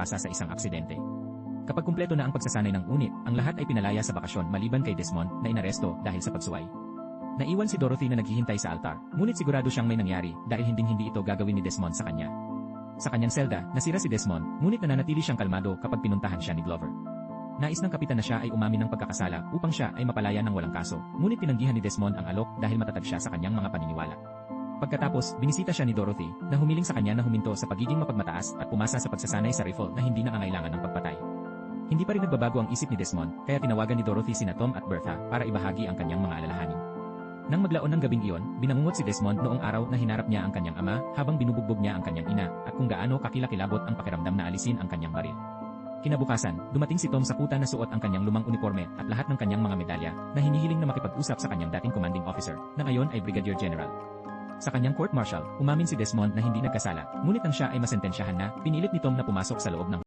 pasa sa isang aksidente. Kapag kumpleto na ang pagsasanay ng unit, ang lahat ay pinalaya sa bakasyon maliban kay Desmond na inaresto dahil sa pagsuway. Naiwan si Dorothy na naghihintay sa altar, ngunit sigurado siyang may nangyari dahil hinding-hindi ito gagawin ni Desmond sa kanya. Sa kanyang selda, nasira si Desmond, ngunit nananatili siyang kalmado kapag pinuntahan siya ni Glover. Nais ng kapitan na siya ay umamin ng pagkakasala upang siya ay mapalaya ng walang kaso, ngunit tinanggihan ni Desmond ang alok dahil matatag siya sa kanyang mga paniniwala. Pagkatapos, binisita siya ni Dorothy na humiling sa kanya na huminto sa pagiging mapagmataas at pumasa sa pagsasanay sa rifle na hindi nangangailangan ng pagpatay. Hindi pa rin nagbabago ang isip ni Desmond, kaya tinawagan ni Dorothy sina Tom at Bertha para ibahagi ang kanyang mga alalahanin. Nang maglaon ng gabing iyon, binangungot si Desmond noong araw na hinarap niya ang kanyang ama habang binubugbog niya ang kanyang ina at kung gaano kakilakilabot ang pakiramdam na alisin ang kanyang baril. Kinabukasan, dumating si Tom sa kuta na suot ang kanyang lumang uniforme at lahat ng kanyang mga medalya na hinihiling na makipag-usap sa kanyang dating commanding officer na ngayon ay Brigadier General. Sa kanyang court martial, umamin si Desmond na hindi nagkasala, ngunit nang siya ay masentensyahan na, pinilit ni Tom na pumasok sa loob ng